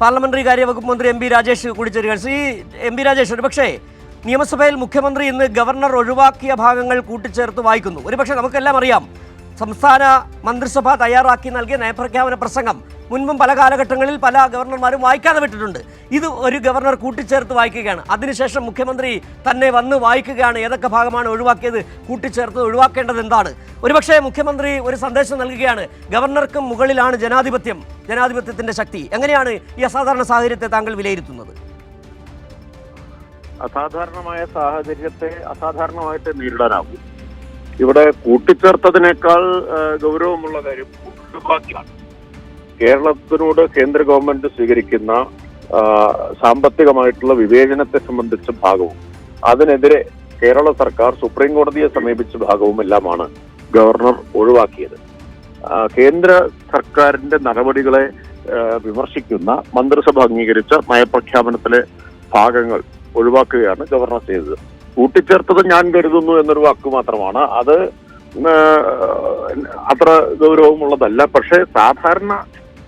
Parliamentary കാര്യവകുപ്പ് മന്ത്രി M P Rajesh കൂടി ചേരുകയാണ് ശ്രീ എം പി രാജേഷ് ഒരുപക്ഷേ നിയമസഭയിൽ മുഖ്യമന്ത്രി ഇന്ന് ഗവർണർ ഒഴിവാക്കിയ ഭാഗങ്ങൾ കൂട്ടിച്ചേർത്ത് വായിക്കുന്നു. ഒരുപക്ഷെ നമുക്കെല്ലാം അറിയാം സംസ്ഥാന മന്ത്രിസഭ തയ്യാറാക്കി നൽകിയ നയപ്രഖ്യാപന പ്രസംഗം മുൻപും പല കാലഘട്ടങ്ങളിൽ പല ഗവർണർമാരും വായിക്കാതെ വിട്ടിട്ടുണ്ട്. ഇത് ഒരു ഗവർണർ കൂട്ടിച്ചേർത്ത് വായിക്കുകയാണ്. അതിനുശേഷം മുഖ്യമന്ത്രി തന്നെ വന്ന് വായിക്കുകയാണ്. ഏതൊക്കെ ഭാഗമാണ് ഒഴിവാക്കിയത് കൂട്ടിച്ചേർത്ത് ഒഴിവാക്കേണ്ടത് എന്താണ്? ഒരുപക്ഷെ മുഖ്യമന്ത്രി ഒരു സന്ദേശം നൽകുകയാണ് ഗവർണർക്കും മുകളിലാണ് ജനാധിപത്യം ജനാധിപത്യത്തിന്റെ ശക്തി. എങ്ങനെയാണ് ഈ അസാധാരണ സാഹചര്യത്തെ താങ്കൾ വിലയിരുത്തുന്നത്? അസാധാരണമായ സാഹചര്യത്തെ അസാധാരണമായിട്ട് നേരിടാനാവും ഇവിടെ കൂട്ടിച്ചേർത്തതിനേക്കാൾ ഗൗരവമുള്ള കാര്യം ബാക്കിയാണ് കേരളത്തിനോട് കേന്ദ്ര ഗവൺമെന്റ് സ്വീകരിക്കുന്ന സാമ്പത്തികമായിട്ടുള്ള വിവേചനത്തെ സംബന്ധിച്ച ഭാഗവും അതിനെതിരെ കേരള സർക്കാർ സുപ്രീം കോടതിയെ സമീപിച്ച ഭാഗവും എല്ലാമാണ് ഗവർണർ ഒഴിവാക്കിയത്. കേന്ദ്ര സർക്കാരിന്റെ നടപടികളെ വിമർശിക്കുന്ന മന്ത്രിസഭ അംഗീകരിച്ച നയപ്രഖ്യാപനത്തിലെ ഭാഗങ്ങൾ ഒഴിവാക്കുകയാണ് ഗവർണർ ചെയ്തത്. കൂട്ടിച്ചേർത്തത് ഞാൻ കരുതുന്നു എന്നൊരു വാക്ക് മാത്രമാണ്. അത് അത്ര ഗൗരവമുള്ളതല്ല. പക്ഷേ സാധാരണ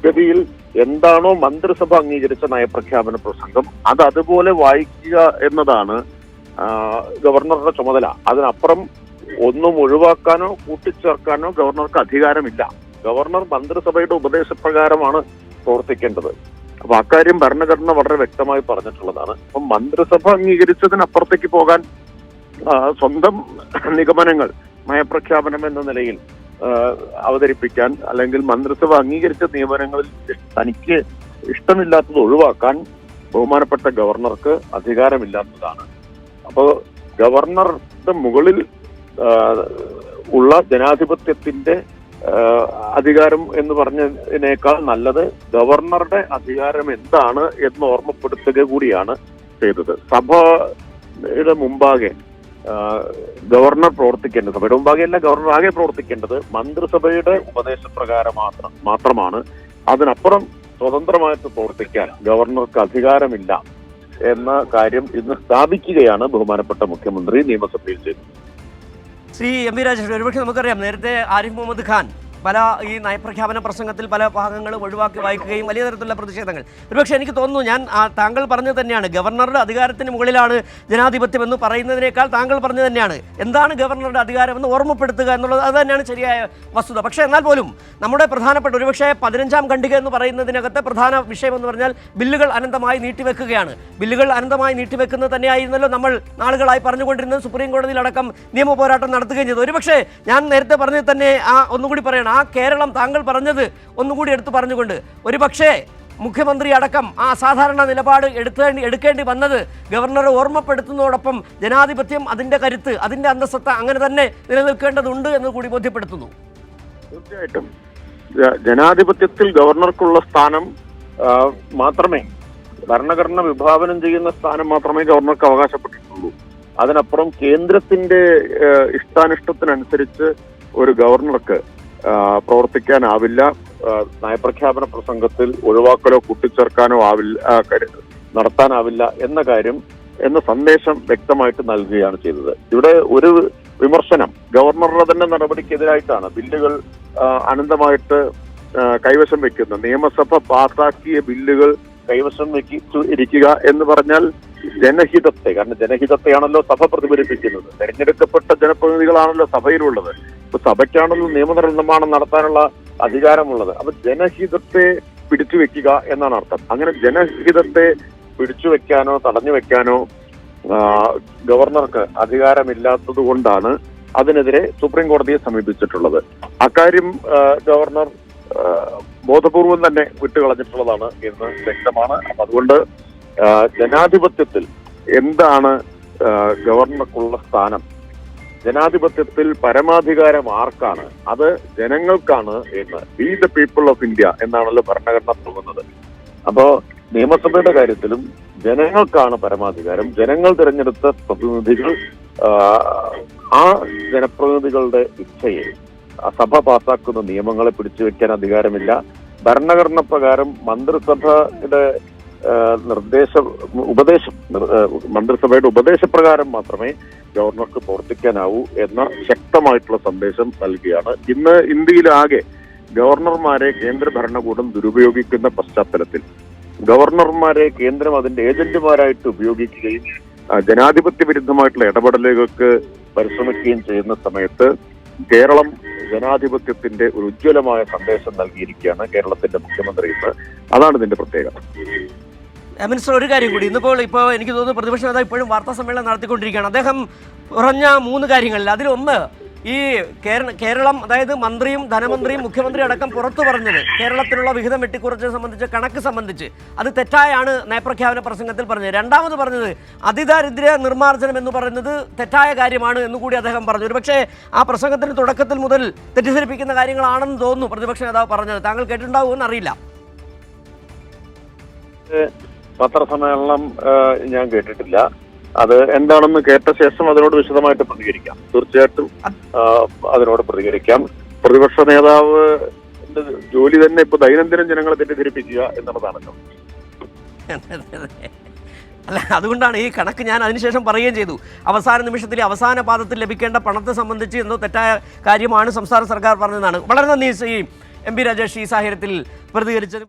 ഗതിയിൽ എന്താണോ മന്ത്രിസഭ അംഗീകരിച്ച നയപ്രഖ്യാപന പ്രസംഗം അത് അതുപോലെ വായിക്കുക എന്നതാണ് ഗവർണറുടെ ചുമതല. അതിനപ്പുറം ഒന്നും ഒഴിവാക്കാനോ കൂട്ടിച്ചേർക്കാനോ ഗവർണർക്ക് അധികാരമില്ല. ഗവർണർ മന്ത്രിസഭയുടെ ഉപദേശപ്രകാരമാണ് പ്രവർത്തിക്കേണ്ടത്. അപ്പൊ അക്കാര്യം ഭരണഘടന വളരെ വ്യക്തമായി പറഞ്ഞിട്ടുള്ളതാണ്. അപ്പം മന്ത്രിസഭ അംഗീകരിച്ചതിനപ്പുറത്തേക്ക് പോകാൻ സ്വന്തം നിഗമനങ്ങൾ നയപ്രഖ്യാപനം എന്ന നിലയിൽ അവതരിപ്പിക്കാൻ അല്ലെങ്കിൽ മന്ത്രിസഭ അംഗീകരിച്ച നിയമനങ്ങളിൽ തനിക്ക് ഇഷ്ടമില്ലാത്തത് ഒഴിവാക്കാൻ ബഹുമാനപ്പെട്ട ഗവർണർക്ക് അധികാരമില്ലാത്തതാണ്. അപ്പോൾ ഗവർണറുടെ മുകളിൽ ഉള്ള ജനാധിപത്യത്തിന്റെ അധികാരം എന്ന് പറഞ്ഞതിനേക്കാൾ നല്ലത് ഗവർണറുടെ അധികാരം എന്താണ് എന്ന് ഓർമ്മപ്പെടുത്തുക കൂടിയാണ് ചെയ്തത്. സഭയുടെ മുമ്പാകെ ഗവർണർ പ്രവർത്തിക്കേണ്ടത് സഭയുടെ മുമ്പാകെ അല്ല ഗവർണർ ആകെ പ്രവർത്തിക്കേണ്ടത് മന്ത്രിസഭയുടെ ഉപദേശപ്രകാരം മാത്രം മാത്രമാണ്. അതിനപ്പുറം സ്വതന്ത്രമായിട്ട് പ്രവർത്തിക്കാൻ ഗവർണർക്ക് അധികാരമില്ല എന്ന കാര്യം ഇന്ന് സ്ഥാപിക്കുകയാണ് ബഹുമാനപ്പെട്ട മുഖ്യമന്ത്രി നിയമസഭയിൽ ചെയ്തത്. ശ്രീ എം വി രാജേഷ് ഒരുപക്ഷെ നമുക്കറിയാം നേരത്തെ ആരിഫ് മുഹമ്മദ് ഖാൻ പല ഈ നയപ്രഖ്യാപന പ്രസംഗത്തിൽ പല ഭാഗങ്ങളും ഒഴിവാക്കി വായിക്കുകയും വലിയ തരത്തിലുള്ള പ്രതിഷേധങ്ങൾ. ഒരുപക്ഷെ എനിക്ക് തോന്നുന്നു ഞാൻ താങ്കൾ പറഞ്ഞത് തന്നെയാണ്. ഗവർണറുടെ അധികാരത്തിന് മുകളിലാണ് ജനാധിപത്യം എന്ന് പറയുന്നതിനേക്കാൾ താങ്കൾ പറഞ്ഞത് തന്നെയാണ്. എന്താണ് ഗവർണറുടെ അധികാരമെന്ന് ഓർമ്മപ്പെടുത്തുക എന്നുള്ളത് അത് തന്നെയാണ് ശരിയായ വസ്തുത. പക്ഷേ എന്നാൽ പോലും നമ്മുടെ പ്രധാനപ്പെട്ട ഒരുപക്ഷെ പതിനഞ്ചാം ഖണ്ഡിക എന്ന് പറയുന്നതിനകത്തെ പ്രധാന വിഷയം എന്ന് പറഞ്ഞാൽ ബില്ലുകൾ അനന്തമായി നീട്ടിവെക്കുകയാണ്. ബില്ലുകൾ അനന്തമായി നീട്ടിവെക്കുന്നത് തന്നെയായിരുന്നല്ലോ നമ്മൾ നാളുകളായി പറഞ്ഞുകൊണ്ടിരുന്നത് സുപ്രീം കോടതിയിലടക്കം നിയമ പോരാട്ടം നടത്തുകയും ചെയ്തു ഒരുപക്ഷെ ഞാൻ നേരത്തെ പറഞ്ഞത് തന്നെ ആ ഒന്നുകൂടി പറയണം. ആ കേരളം താങ്കൾ പറഞ്ഞത് ഒന്നുകൂടി എടുത്തു പറഞ്ഞുകൊണ്ട്. ഒരു പക്ഷേ മുഖ്യമന്ത്രി അടക്കം ആ സാധാരണ നിലപാട് എടുത്തേണ്ടി എടുക്കേണ്ടി വന്നത് ഗവർണറെ ഓർമ്മപ്പെടുത്തുന്നതോടൊപ്പം ജനാധിപത്യം അതിന്റെ കരുത്ത് അതിന്റെ അന്തസ്സത്ത അങ്ങനെ തന്നെ നിലനിൽക്കേണ്ടതുണ്ട് എന്ന് കൂടി ബോധ്യപ്പെടുത്തുന്നു. തീർച്ചയായിട്ടും. ജനാധിപത്യത്തിൽ ഗവർണർക്കുള്ള സ്ഥാനം മാത്രമേ ഭരണഘടന വിഭാവനം ചെയ്യുന്ന സ്ഥാനം മാത്രമേ ഗവർണർക്ക് അവകാശപ്പെട്ടിട്ടുള്ളൂ. അതിനപ്പുറം കേന്ദ്രത്തിന്റെ ഇഷ്ടാനിഷ്ടത്തിനനുസരിച്ച് ഒരു ഗവർണർക്ക് പ്രവർത്തിക്കാനാവില്ല. നയപ്രഖ്യാപന പ്രസംഗത്തിൽ ഒഴിവാക്കലോ കൂട്ടിച്ചേർക്കാനോ ആവില്ല നടത്താനാവില്ല എന്ന കാര്യം എന്ന സന്ദേശം വ്യക്തമായിട്ട് നൽകുകയാണ് ചെയ്തത്. ഇവിടെ ഒരു വിമർശനം ഗവർണറുടെ തന്നെ നടപടിക്കെതിരായിട്ടാണ് ബില്ലുകൾ അനന്തമായിട്ട് കൈവശം വെക്കുന്ന നിയമസഭ പാസാക്കിയ ബില്ലുകൾ കൈവശം വെച്ചു ഇരിക്കുക എന്ന് പറഞ്ഞാൽ ജനഹിതത്തെ കാരണം ജനഹിതത്തെയാണല്ലോ സഭ പ്രതിഫലിപ്പിക്കുന്നത്. തെരഞ്ഞെടുക്കപ്പെട്ട ജനപ്രതിനിധികളാണല്ലോ സഭയിലുള്ളത്. ഇപ്പൊ സഭയ്ക്കാണല്ലോ നിയമനിർമ്മാണം നടത്താനുള്ള അധികാരമുള്ളത്. അപ്പൊ ജനഹിതത്തെ പിടിച്ചു വെക്കുക എന്നാണ് അർത്ഥം. അങ്ങനെ ജനഹിതത്തെ പിടിച്ചു വെക്കാനോ തടഞ്ഞു വെക്കാനോ ഗവർണർക്ക് അധികാരമില്ലാത്തത് കൊണ്ടാണ് അതിനെതിരെ സുപ്രീം കോടതിയെ സമീപിച്ചിട്ടുള്ളത്. അക്കാര്യം ഗവർണർ ബോധപൂർവം തന്നെ വിട്ടുകളഞ്ഞിട്ടുള്ളതാണ് എന്ന് വ്യക്തമാണ്. അതുകൊണ്ട് ജനാധിപത്യത്തിൽ എന്താണ് ഗവർണർക്കുള്ള സ്ഥാനം? ജനാധിപത്യത്തിൽ പരമാധികാരം ആർക്കാണ്? അത് ജനങ്ങൾക്കാണ് എന്ന്. By the people of India എന്നാണല്ലോ ഭരണഘടന തുടങ്ങുന്നത് അപ്പോ നിയമസഭയുടെ കാര്യത്തിലും ജനങ്ങൾക്കാണ് പരമാധികാരം. ജനങ്ങൾ തിരഞ്ഞെടുത്ത പ്രതിനിധികൾ ആ, ജനപ്രതിനിധികളുടെ ഇച്ഛയെ സഭ പാസാക്കുന്ന നിയമങ്ങളെ പിടിച്ചു വെക്കാൻ അധികാരമില്ല. ഭരണഘടന പ്രകാരം മന്ത്രിസഭയുടെ നിർദ്ദേശ ഉപദേശം മന്ത്രിസഭയുടെ ഉപദേശപ്രകാരം മാത്രമേ ഗവർണർക്ക് പ്രവർത്തിക്കാനാവൂ എന്ന ശക്തമായിട്ടുള്ള സന്ദേശം നൽകിയാണ്. ഇന്ന് ഇന്ത്യയിലാകെ ഗവർണർമാരെ കേന്ദ്ര ഭരണകൂടം ദുരുപയോഗിക്കുന്ന പശ്ചാത്തലത്തിൽ ഗവർണർമാരെ കേന്ദ്രം അതിന്റെ ഏജന്റുമാരായിട്ട് ഉപയോഗിക്കുകയും ജനാധിപത്യ വിരുദ്ധമായിട്ടുള്ള ഇടപെടലുകൾക്ക് പരിശ്രമിക്കുകയും ചെയ്യുന്ന സമയത്ത് കേരളം ജനാധിപത്യത്തിന്റെ ഒരു ഉജ്ജ്വലമായ സന്ദേശം നൽകിയിരിക്കുകയാണ് കേരളത്തിന്റെ മുഖ്യമന്ത്രി ഇന്ന്. അതാണ് ഇതിന്റെ പ്രത്യേകത. മിനിസ്റ്റർ ഒരു കാര്യം കൂടി. ഇന്നിപ്പോൾ ഇപ്പോൾ എനിക്ക് തോന്നുന്നു പ്രതിപക്ഷ നേതാവ് ഇപ്പോഴും വാർത്താ സമ്മേളനം നടത്തിക്കൊണ്ടിരിക്കുകയാണ്. അദ്ദേഹം പറഞ്ഞ മൂന്ന് കാര്യങ്ങളിൽ. അതിലൊന്ന് ഈ കേരളം അതായത് മന്ത്രിയും ധനമന്ത്രിയും മുഖ്യമന്ത്രിയും അടക്കം പുറത്തു പറഞ്ഞത് കേരളത്തിലുള്ള വിഹിതം വെട്ടിക്കുറച്ചത് സംബന്ധിച്ച് കണക്ക് സംബന്ധിച്ച്. അത് തെറ്റായാണ് നയപ്രഖ്യാപന പ്രസംഗത്തിൽ പറഞ്ഞത്. രണ്ടാമത് പറഞ്ഞത് അതിദാരിദ്ര്യ നിർമ്മാർജനം എന്ന് പറയുന്നത് തെറ്റായ കാര്യമാണ് എന്നുകൂടി അദ്ദേഹം പറഞ്ഞു. ഒരുപക്ഷെ ആ പ്രസംഗത്തിന് തുടക്കത്തിൽ മുതൽ തെറ്റിദ്ധരിപ്പിക്കുന്ന കാര്യങ്ങളാണെന്ന് തോന്നുന്നു പ്രതിപക്ഷ നേതാവ് പറഞ്ഞത്. താങ്കൾ കേട്ടിട്ടുണ്ടാവുമെന്ന് അറിയില്ല. പത്രസമ്മേളനം ഞാൻ കേട്ടിട്ടില്ല. അത് എന്താണെന്ന് കേട്ട ശേഷം അതിനോട് വിശദമായിട്ട് പ്രതികരിക്കാം. തീർച്ചയായിട്ടും അതിനോട് പ്രതികരിക്കാം. പ്രതിപക്ഷ നേതാവ് ജോലി തന്നെ ഇപ്പൊ ദൈനംദിനം ജനങ്ങളെ തെറ്റിദ്ധരിപ്പിക്കുക എന്നുള്ളതാണല്ലോ അല്ല അതുകൊണ്ടാണ് ഈ കണക്ക് ഞാൻ അതിനുശേഷം പറയുകയും ചെയ്തു. അവസാന നിമിഷത്തിൽ അവസാന പാദത്തിൽ ലഭിക്കേണ്ട പണത്തെ സംബന്ധിച്ച് എന്തോ തെറ്റായ കാര്യമാണ് സംസ്ഥാന സർക്കാർ പറഞ്ഞതെന്നാണ്. വളരെ നന്ദി എം പി രാജേഷ് ഈ സാഹചര്യത്തിൽ പ്രതികരിച്ചത്.